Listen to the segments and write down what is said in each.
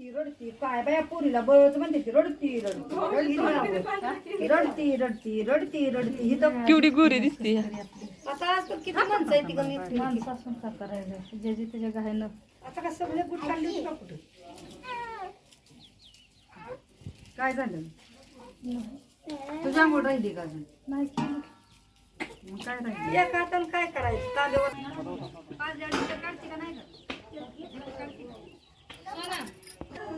रडती रडती. काय बाया पोरीला बळच म्हणते ती रडती रडती. रडती रडती रडती. रडती रडती ही तर केवढी गोरी दिसते. आता आज तर किती माणसं आहे ती गं नीट- माणसं असून का करायचं ज्याची त्याच्या घायनं आता का सगळे गुट काढले का कुठे? काय झालं? तुझ्या मुळे राहिली का अजून? नाही. काय राहिली? एका हातानं काय करायचं? तांदूळ पाच जणीचं काढते का नाही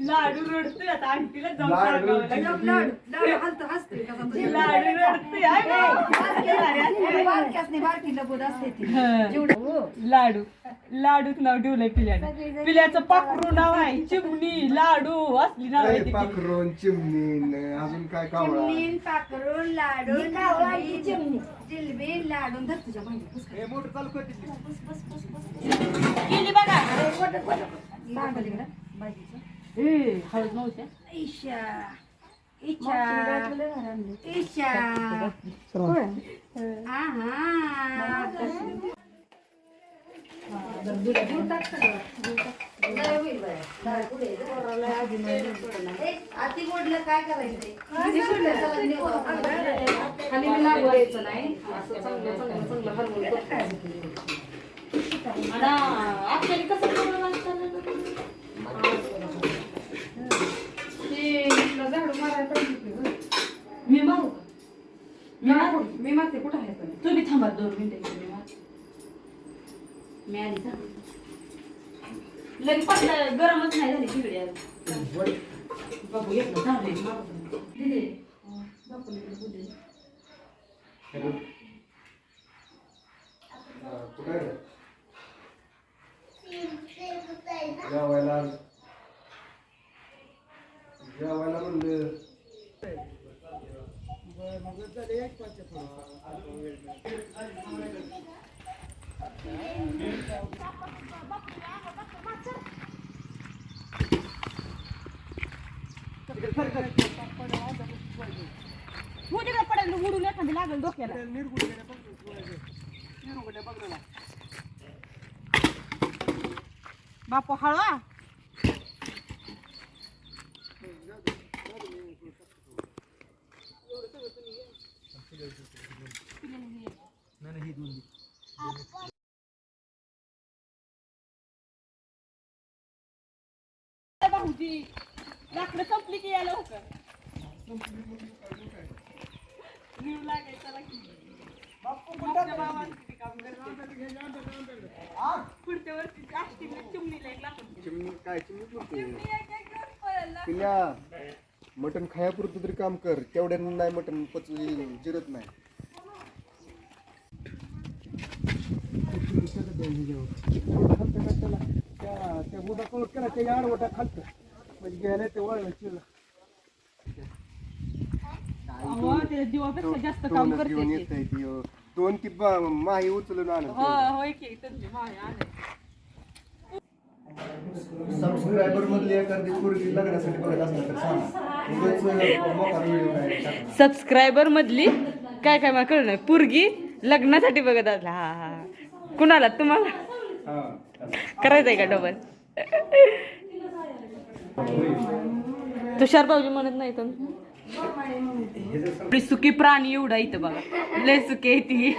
लाडू रडतोय आता आंटीला जाऊन लाडू सांगावं लागेल. लाडू लाडू हलतं हसते. लाडू रडतोय आहे ना? हं. हो. लाडू. लाडूच नाव ठेवलंय पिल्याने पिल्याचं पाखरू नाव आहे. चिमणी लाडू. असली नाव आहे. पाखरून चिमणी. न अजून काय कावळा? चिमणी पाकरून लाडून चिमणी. जिलबी लाडून धर तुझ्या भांडी मोटर चालू करते गेली बघा. सांगल इकडं. भाजीचं ए, हळद नव्हत्या? ईशा. ईशा. ईशा. अति गोडलं काय करायचं मी लागू नाही असं चांगलं चांगलं चांगलं कसं करावं लागतं? ते इथलं झाडू मारायला पाहिजे की गं. मी मारू का? मी मारते मी मारते कुठं आहे पण तुम्ही थांबा दोन मिनिटं मी मारते. मी आली झाडू. लगे पटलं गरमच नाही झाली तिकडे आज. बाबू घेतलं झाले दिले. कुठे जेवायला जेवायला म्हणलं. मोठीकडे पडेल उडून एखादी लागेल डोक्याला बापू हळवा भाऊजी लाकडं संपली की यायला लवकर निवड लागायचा पुढच्या वर्षी चिमणी काय चिमणी मटण खायापुरतं तरी काम कर तेवढ्यानं नाही मटण पच जिरत नाही त्या केला त्याच्या आडवटा खालतं म्हणजे ते वळलं जीवापेक्षा जास्त काम करते घेऊन ते. येत ती अं. दोन ती ब- माही उचलून हो आणत होय की तसली माय आहे. सबस्क्रायबर मधली एखादी पोरगी लग्नासाठी बघत असणार तर सांगा. उगाच, अं, मोठा व्हिडिओ नाही टाका. सबस्क्रायबर मधली? काय काय मला कळलं नाही. पुरगी लग्नासाठी बघत असला हा हा. कुणाला? तुम्हाला? हा. करायचंय का डबल तुषार भाऊजी म्हणत नाही तुम्ही आपली सुकी प्राणी एवढा इथं बघा. लय सुकी आहे ती.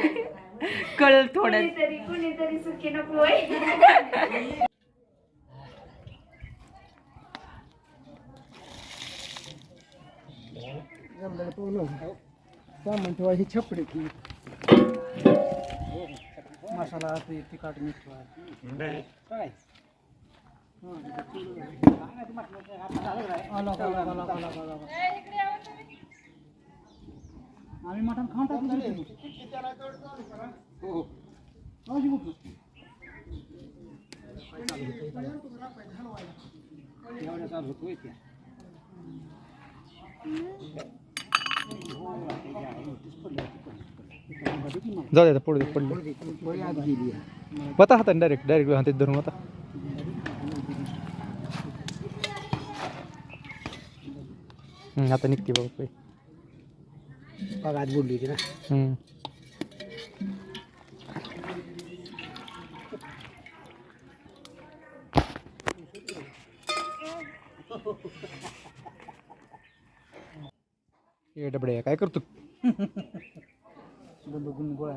कळल थोडं कुणीतरी कुणीतरी सुखी नको होय. जमलं पाहून सामान ही छपडी ती. मसाला ते तिखट मीठ काय अलग अलग अलग अलग आम्ही मटण खाऊन टाकलं जाऊ द्या पडू दे पडले होता हाताने डायरेक्ट डायरेक्ट हातात धरून होता आता निघते बाबा पाय. बघा आज बोलली होती ना. हम्म. ए डबडे काय करतो बंदूक गोळ्या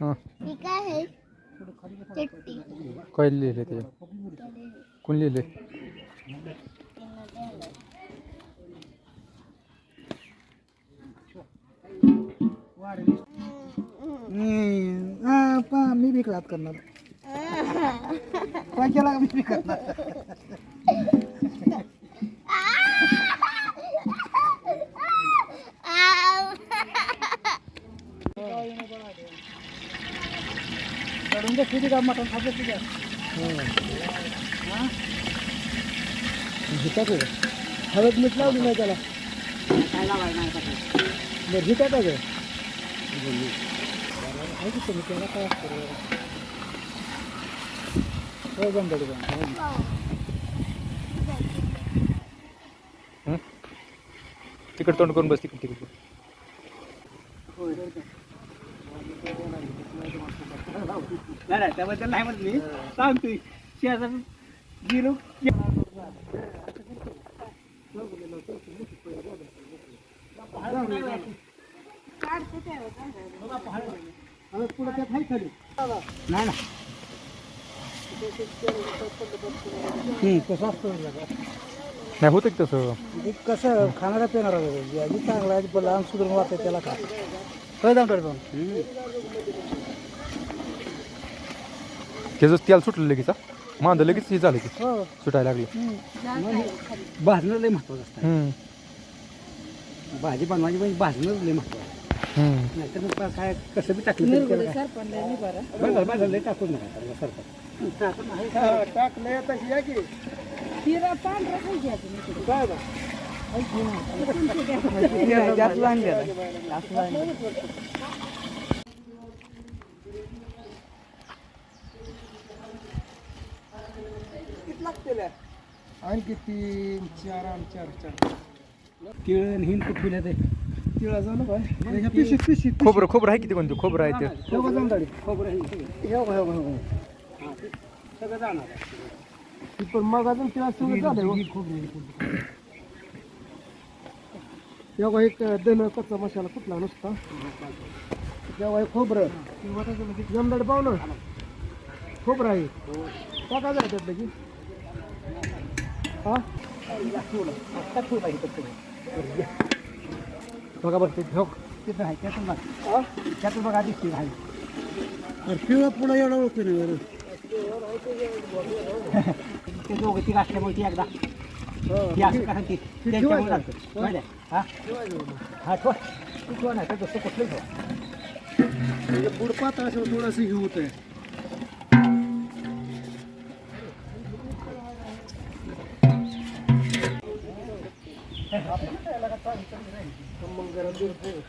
हां ही काय आहे चिट्टी काय लिहिले ते कोण लिहिले मी बी हात करणार काय केला मी बी करणार किती का मटण खायचं तुझ्या. हळद मीठ लावली नाही त्याला? काय लावायला बरं हे काय काय आहे की तुम्ही त्याला काय असतं रे? हो तिकड तोंड करून बस तिकड तिकड. नाही नाही त्याबद्दल नाही म्हणत मी. सांगतोय. शेजार गेलो. पुढे त्यात आहे खाली नाही ना असतं नाही होतं तसं? म्हणजे कसं खाणारा पिणारा चांगला आहे पण लहान सुधारून वाटतं त्याला खा. काय जाऊन पण त्याचं तेल सुटलं लगेच. मांद लगेच हे झालं की हो सुटायला लागले भाजणं लय महत्वाचं असतं हम्म. भाजी बनवायची म्हणजे भाजणं लय महत्वाचं हम्म. नाहीतर मग काय कसं बी टाकलं तरी त्याला काय- बरं झालं, बरं झालं, लय टाकून नका सरपण टाकलं तशी या की काय गं? आणखी तीन चार आणि चार चार तिळ आणि हिंद कुठल्या ते तिळा झालं काय पिशीत पिशीत खोबरं खोबरं आहे किती कोणतं खोबरं आहे ते हे जाऊन खोबरं हे सगळं जाणार पण मग अजून तिला सगळं झालं हो. हे बघा, एक दन कच्चा मसाला कुठला नुसता? तेव्हा हे खोबरं. जमदाड पाहुणं खोबरं आहे. टाका जाय त्यात लगी हा? आत्ता ठेवला इथं तुम्ही. बघा बरं ते ठोक तिथं आहे त्यातून बघा. त्यातून बघा दिसते आहे. पिवळा पुढं एवढा ओळखू नाही बरं. ते दोघं ती असल्यामुळे ती एकदा ती असं करा ती त्यांच्यामुळे. माहिती आहे? हा? हा ठेवा. तू ठेवा नाही तर दुसरं कुठलं ठेवा. असं थोडंसं हे होत आहे मग जरा दूर ठेव.